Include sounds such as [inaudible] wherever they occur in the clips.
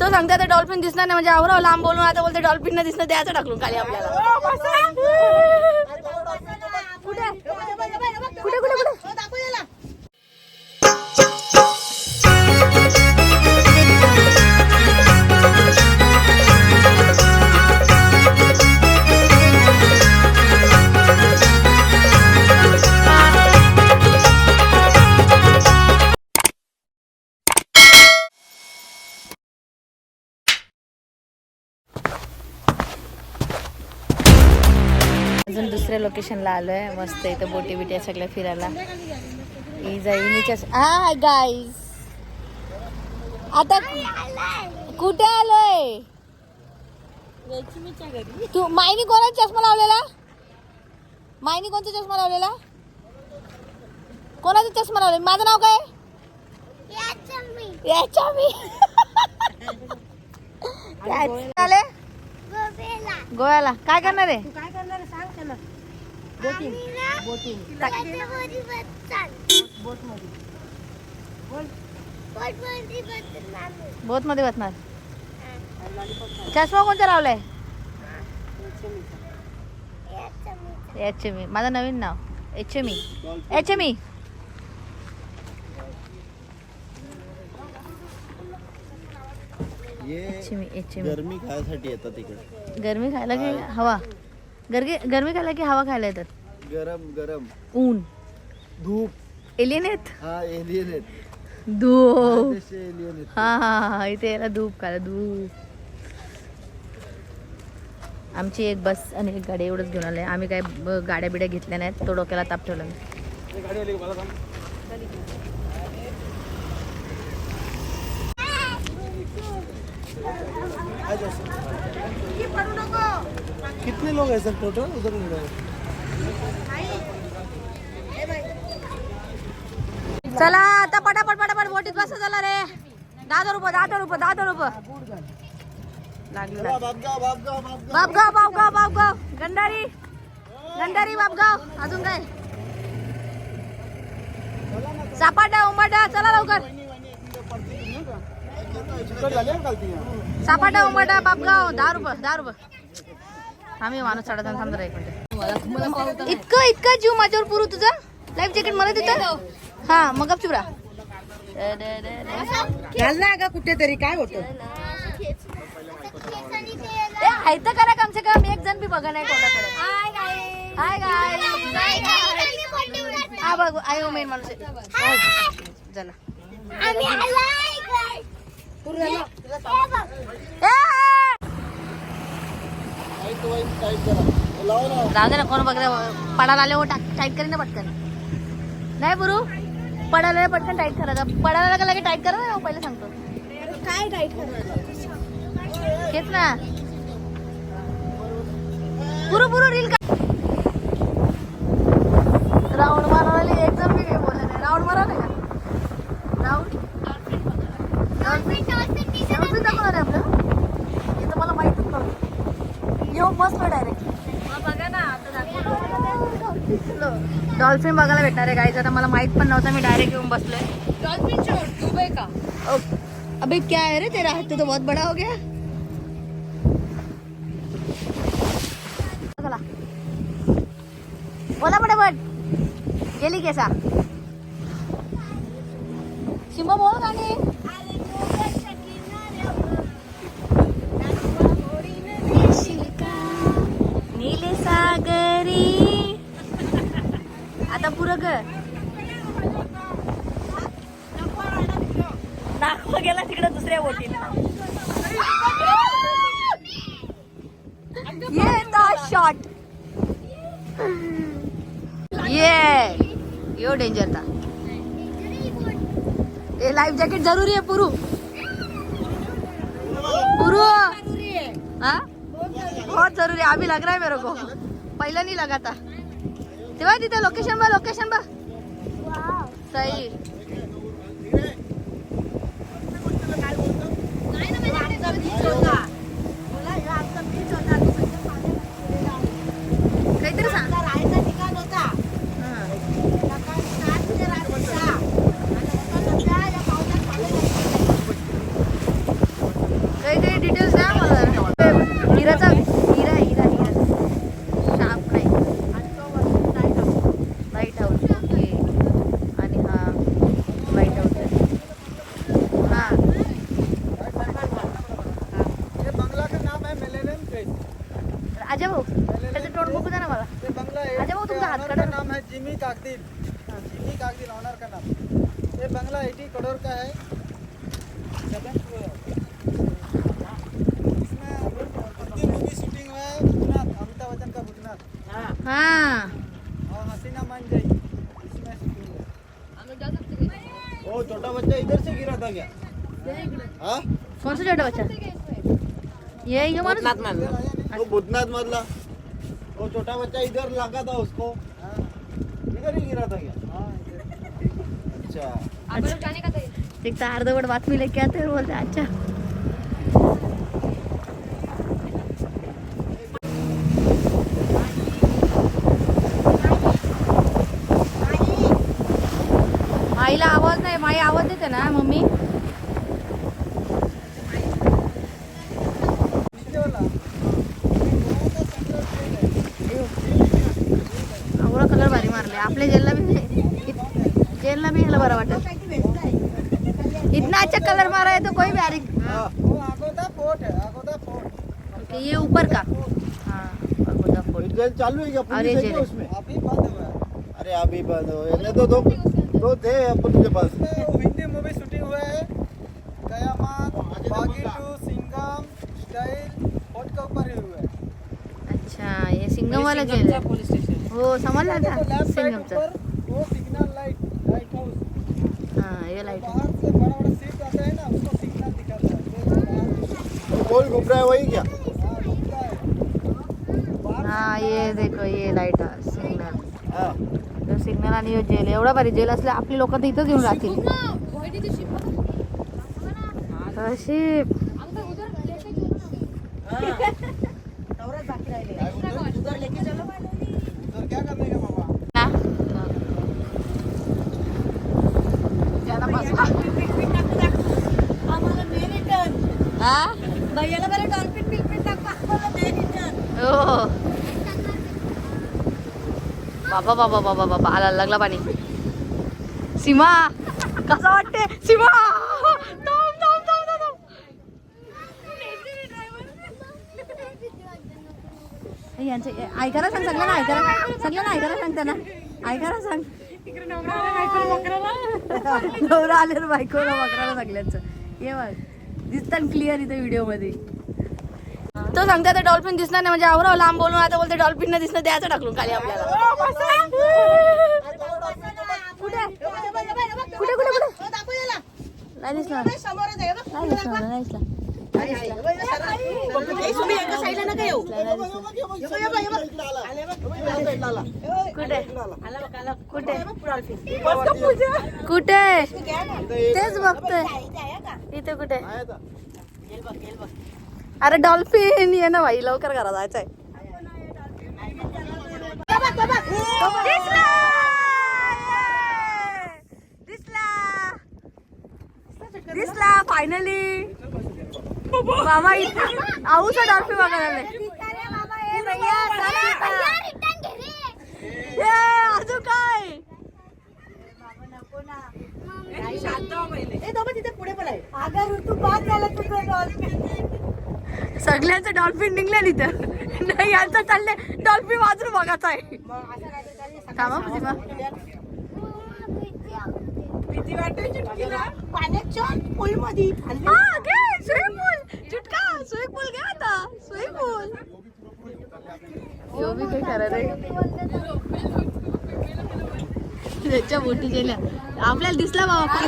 तो सांगते आता डॉल्फिन दिसणार नाही म्हणजे आवराव लांब बोलून आता बोलते डॉल्फिन न दिसणं द्यायचं टाकलून खाली आपल्याला. कुठे कुठे अजून दुसऱ्या लोकेशनला आलोय. मस्त इथं बोटी बिटी आहे सगळ्या फिरायला. इजा इनीच्या हाय गाईज आता कुठे आलोय? तू मायनी कोणाचा चष्मा लावलेला? मायनी कोणता चष्मा लावलेला? कोणाचा चष्मा लावलेला? माझं नाव काय? याच्या मी. [laughs] आले गोव्याला. काय करणार आहे? सांग त्यांना बोत मध्ये बसणार चष्मा कोणता लावलाय? एच एम माझं नवीन नाव. एच एम एच एम ये एच एम एच एम गरमी खायसाठी येतात इकडे. गरमी खायला की हवा? गरमी गरमी खायला की हवा खायला येतात? गरम गरम. ऊन. धूप. एलियन आहेत? हा एलियन आहेत. धूप. एलियन आहेत. हा हा हा इथे याला धूप खायला धूप. आमची एक बस आणि एक गाडी एवढंच घेऊन आले आम्ही काय ब- गाड्या बिड्या घेतल्या नाहीत तो डोक्याला ताप ठेवला मी. कितने लोग हैं सर टोटल उधर चला आता पटापट पटापट बोटीत बसा झाला रे. दहा रुपये दहा रुपये दहा रुपये. बापगाव बापगाव बापगाव बापगाव बापगाव बापगाव गंधारी गंधारी बापगाव अजून काय? सापाटा उंबाटा चला लवकर. सापाटा उंबाटा बापगाव दहा रुपये दहा रुपये. आम्ही माणूस साडेदहा थांब जरा एक मिनिट. इतकं इतकं जीव माझ्यावर पुरू तुझा? लाईफ जॅकेट मला देतं? हा मग राहा घाल ना का कुठेतरी काय होतं? ए आहे तर करा कम से कम एक जण बी बघा नाही कोणाकडे. हाय गाय हा बघ आई मेन माणूस आहे. चला ए! जाऊ दे ना कोण बघ पडायला आले हो टाईट करीन ना पटकन. नाही बुरू पडायला पटकन टाईट करायचं पडायला लागलं लगे टाईट करा ना पहिले सांगतो. काय टाईट हेच ना. पुरू पुरू रील का राऊंड मारायला एक जण बी काही बोलले नाही राऊंड मारायला का राऊंड डॉल्फिन दाखवणार आहे आपलं हे तर मला माहितच नव्हतं येऊ मस्त डायरेक्ट बघा ना डॉल्फिन बघायला भेटणार आहे गाईज आता मला माहीत पण नव्हतं मी डायरेक्ट येऊन बसलोय. डॉल्फिन शोर दुबई का? अबे क्या है रे तेरा? हाथ तो बहुत बड़ा हो गया. चला. बोला पटापट गेली केसा? शिंबा बोल गाणे. कर नागपूर गेला तिकडे दुसऱ्या बोटीला. ये शॉट ये. यो डेंजर था ये लाइफ जैकेट जरूरी है पुरू. पुरू. हाँ? बहुत जरूरी है अभी लग रहा है मेरे को. पहले नहीं लगा था तेव्हा तिथे लोकेशन बा लोकेशन बा सही काहीतरी मान इसमें शूटिंग ओ छोटा बच्चा इधर से गिरा था क्या? हाँ? कोण सा छोटा बच्चा? ये वो भूतनाथ वो छोटा बच्चा इधर लगा था उसको। इधर ही गिरा था क्या? अच्छा। एक तर अर्धवट बातमी लेके आते और बोलते? अच्छा। माई आवाज येते ना मम्मी? आवडा कलर भारी मारले. आपल्या जेलला बी जेलला बी ह्याला बरं वाटत. इतना अच्छा कलर मारा है तो कोई भी आरे ये ऊपर का? हाँ अगोदा चालू है क्या अरे अभी बंद हो. अरे अभी बंद हो तो दो दो थे अपन के पास। हिंदी मूवी शूटिंग हुआ है। Qayamat Baaghi two Singham style fort के ऊपर ही हुआ है। अच्छा ये सिंगम वाला जेल है। पोलीस स्टेशन हो लेफ्ट साइड सिंगमचा ऊपर वो सिग्नल लाइट लाइट हाउस हाँ ये लाइट बाहर से बड़ा बड़ा सीट आता है ना उसको सिग्नल दिखाता है। वो गोल घूम रहा है वही क्या? हाँ ये देखो ये लाइट सिग्नल हाँ। तो सिग्नल आणि जेल एवढा भारी जेल असले आपली लोक तर इथंच येऊन राहतील. अशी राहिले उधर लेके चलो उधर क्या करने का बाबा ना ज्याला बसवा. आम्हाला दे रिटर्न हा? भैयाला बरं डॉल्फिन बिल्फिन दाखवा आम्हाला दे रिटर्न हो बाबा बाबा बाबा बाबा आला लागला पाणी. सीमा कसं वाटते सीमा! यांचे ऐकायला सांग सगळ्यांना ऐकायला सगळ्यांना ऐकायला सांग त्यांना. ऐकायला सांग. नवरा आले बायकोला बकराला सगळ्यांचं. ये बघ दिसतात क्लिअर इथं व्हिडिओमध्ये. तो सांगते आता डॉल्फिन दिसणार नाही म्हणजे आवराव लांब बोलून आता बोलते डॉल्फिन नाही दिसणार द्यायचं टाकलून खाली आपल्याला कुठे कुठे कुठे कुठे नाही दिसणार. नाही दिसणार येऊ कुठे आला बघ आला कुठे तेच बघतोय इथे आहे का इथे कुठे अरे डॉल्फिन ये ना भाई लवकर करा जायचंय. दिसला. दिसला दिसला फायनली बाबा इथे. आऊचा डॉल्फिन बघायला अजून काय? ए बाबा तिथे पुढे पण आहे. अगं ऋतू बाद झाला तुझं डॉल्फिन. सगळ्यांचं डॉल्फिन निघले तिथं. नाही यांचं चाललंय. डॉल्फिन वाजून बघायचं आहे थांबा प्रतिमा भीती पूल मध्ये हा घे स्विमिंग पूल चुटका स्विमिंग पूल घे आता. स्विमिंग पूल यो बी त्याच्या बोटी गेल्या. आपल्याला दिसला बाबा.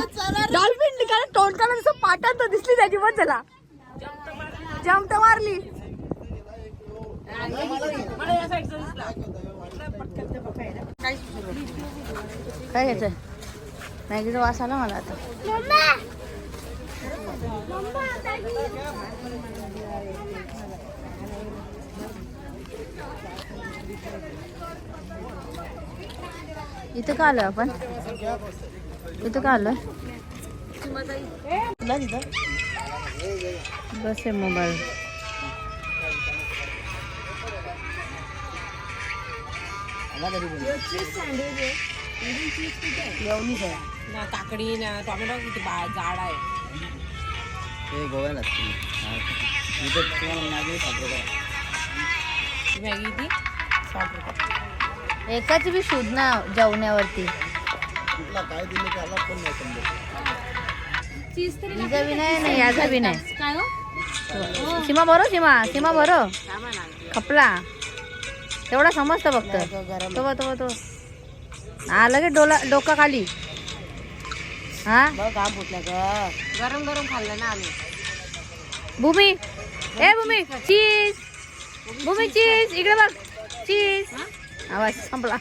डॉल्फिन कारण तोंडकाला जसं पाटात तर दिसली त्याची पण चला जम्प मारली. काय घ्यायचं मॅगीचा वास आला मला आता. इथं का आलोय आपण? इथं का आलोय? बस आहे मोबाईल ना काकडी ना टोमॅटो किती बा- जाड आहे. हे गोव्याला मॅगी ती साठ रुपये. एकाची बी शोध ना जेवण्यावरती काय दिले त्याला पण नाही समजत. नाही नाही याचा नाही काय हो? सीमा बरो सीमा सीमा बरो खपला. तेवढा समजतं फक्त. तो तो तो हा लगेच डोला डोका खाली. हा? बघ गरम गरम खाल्लं ना आम्ही. भूमी. ए भूमी चीज. भूमी चीज इकडे बघ. चीज. आवाज संपला.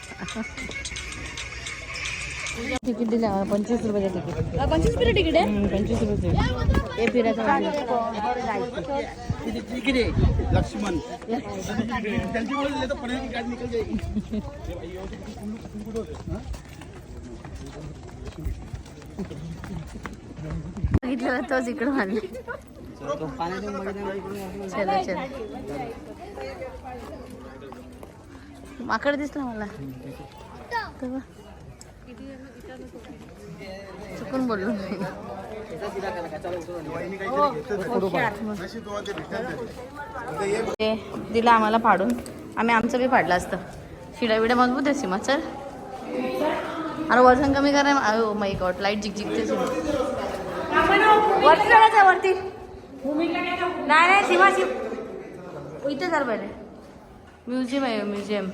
तिकीट दिलं पंचवीस रुपयाचं तिकीट. पंचवीस रुपये तिकीट आहे? पंचवीस रुपये हे फिरायचं. लक्ष्मण बघितलं तोच इकडे मारले चला चला. माकड दिसला मला. चुकून बोललो ते दिलं आम्हाला फाडून. आम्ही आमचं बी फाडलं असतं. शिडा बिडा मजबूत आहे सीमा. चल. अरे वजन कमी करा अहो माई गॉड लाइट जिक जिकते वरती वरती. नाही नाही सीमा सीम. इथे चाल पहिले. म्युझियम आहे म्युझियम.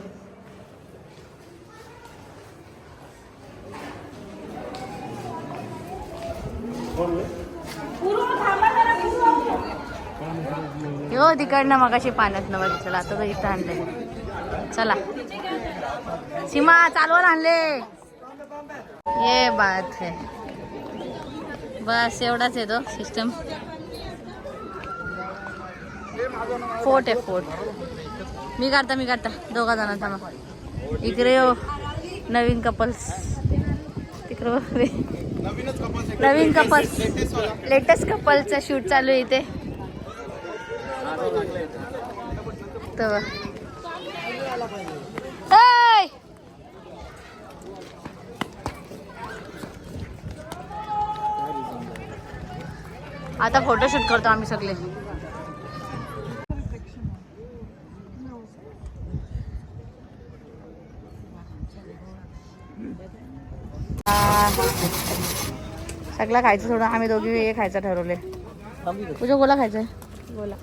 हो तिकडनं मग अशी पाण्यात नव्हती चला आता तर इथं आणले चला. सीमा चालवून आणले. ये बात है. बस एवढाच आहे तो सिस्टम फोर्ट आहे फोर्ट मी काढता मी काढता. दोघा जणांचा थांबा. इकडे हो नवीन कपल्स तिकडे नवीन कपल्स लेटेस्ट कपलचा शूट चालू आहे इथे. ऐ! आता फोटोशूट करतो आम्ही सगळे सगळं खायचं थोडं आम्ही दोघी हे खायचं ठरवले. तुझ्या गोला खायचंय. गोला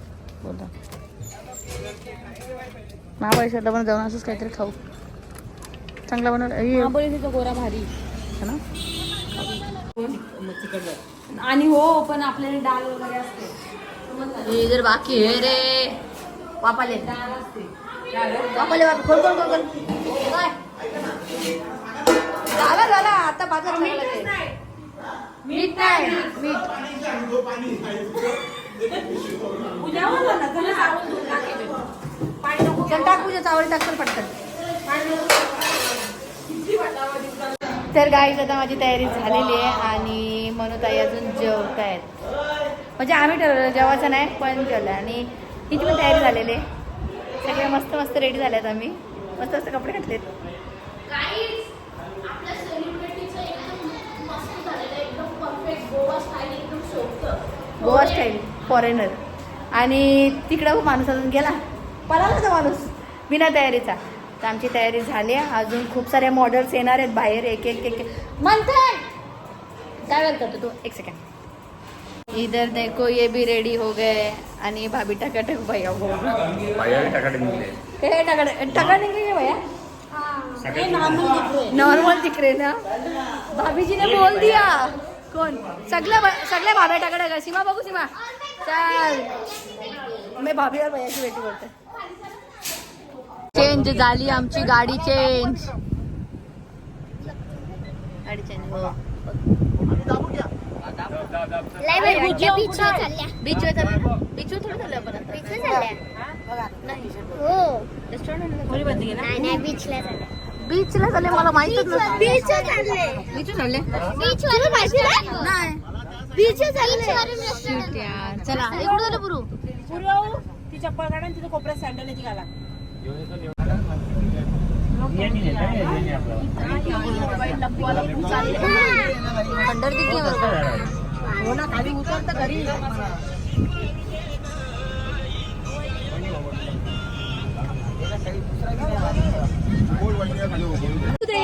गोला महाबळेश्वरला पण जाऊन असंच काहीतरी खाऊ. चांगला बनवलं. हे गोरा भारी. ना? आणि हो पण आपल्याला डाळ वगैरे असते. हे जर बाकी आहे रे. वापाले वापाले वाप खोल खोल खोल खोल. काय? झाला झाला. आता बाजार चांगलं. मीठ नाही मीठ चल टाक पण पटकन. तर गाईज आता माझी तयारी झालेली आहे आणि मनोताई अजून जेवत आहेत म्हणजे आम्ही ठरवलं जेवायचं नाही पण जेवलं आणि हिची पण तयारी झालेली आहे. सगळे मस्त मस्त रेडी झाल्यात आम्ही. मस्त मस्त कपडे घातलेत. गोवा स्टाईल फॉरेनर आणि तिकडं माणूस अजून गेला. पळाला तो माणूस. बिना तयारीचा. तर आमची तयारी झाली आहे. अजून खूप साऱ्या मॉडेल्स येणार आहेत बाहेर. एक एक एक म्हणते काय करतो तू? एक सेकंड इधर देखो ये भी रेडी हो गए. आणि भाभी टकाटक भैया हो भैया टकाटे निकले हे. टकाट टका निघले भैया? नॉर्मल दिख रहे. ना भाभी जी ने? बोल दिया. कोण? सगळ्या सगळ्या भाभ्या टाकड्या का सीमा बघू सीमा. चल. मी भाभी और भैयाची भेटी बोलते. चेंज झाली आमची गाडी चेंज गाडी चेंज हो? बीच बीच बीचला बीचला चालले मला माहितच नसतं बीच चालले. बीच चालले? बीच वर माहिती नाही. बीच चालले. यार. चला. इकडे झालं पुरू. पूर्व ती चप्पल काढा आणि तिथं कोपऱ्यात सँडल ती घाला हो ना खाली उतर तर घरी दुसरा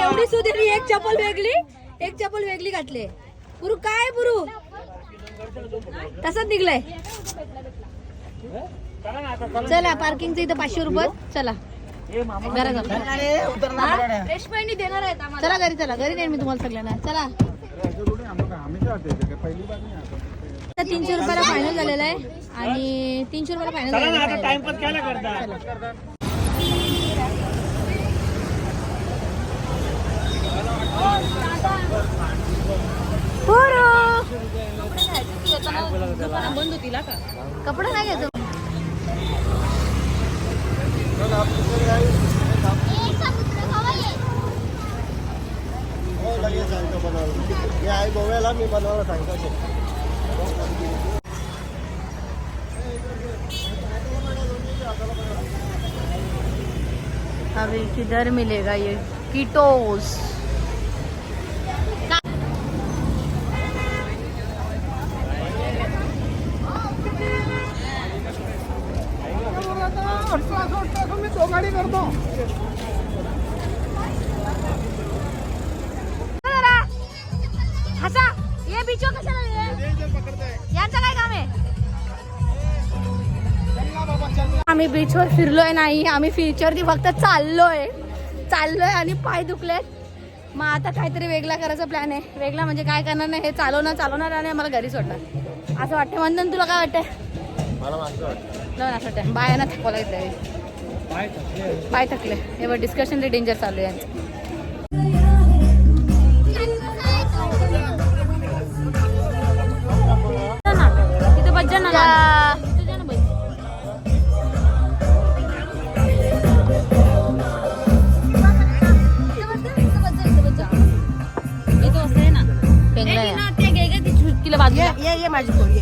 आणि सुधीरनी एक चप्पल वेगळी एक चप्पल वेगळी घातली. पुरू काय पुरू? तसंच निघलंय. चला पार्किंगचं इथं पाचशे रुपये चला. घरा जाऊ. रेशमाईनी देणार आहेत आम्हाला. चला घरी चला. घरी नेईन मी तुम्हाला सगळ्यांना. चला. आता तीनशे रुपयाला फायनल झालेला आहे. आणि तीनशे रुपयाला फायनल झालेला आहे. बंद होती का कपडे नाही घ्यायचं गोव्याला मी बनवायला सांगतो अभी किधर मिलेगा ये? कीटोस. फिरलोय नाही आम्ही फीचरती फक्त चाललोय. चाललोय आणि पाय दुखलेत मग आता काहीतरी वेगळा करायचा प्लॅन आहे. वेगळा म्हणजे काय करणार नाही हे चालवणार चालवणार आणि मला घरी सोडणार. असं वाटतं म्हणून तुला काय वाटतंय? वाटतं असं वाटतं बायांना थकवा लागतंय पाय थकले. हे बघ डिस्कशन डेंजर चालू आहे. यांचं. तिथे तिला बाजूला. ये ये माझी पोर ये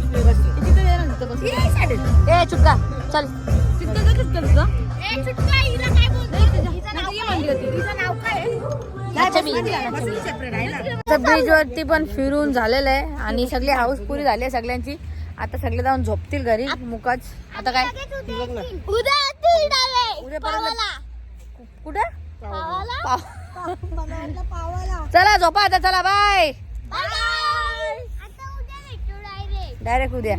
ए चुटका चल. ब्रिज वरती पण फिरून झालेलं आहे आणि सगळी हाऊस पुरी झाली आहे सगळ्यांची. आता सगळे जाऊन झोपतील घरी. मुकाच आता काय? कुठे? चला झोपा आता. चला बाय डायरेक्ट उद्या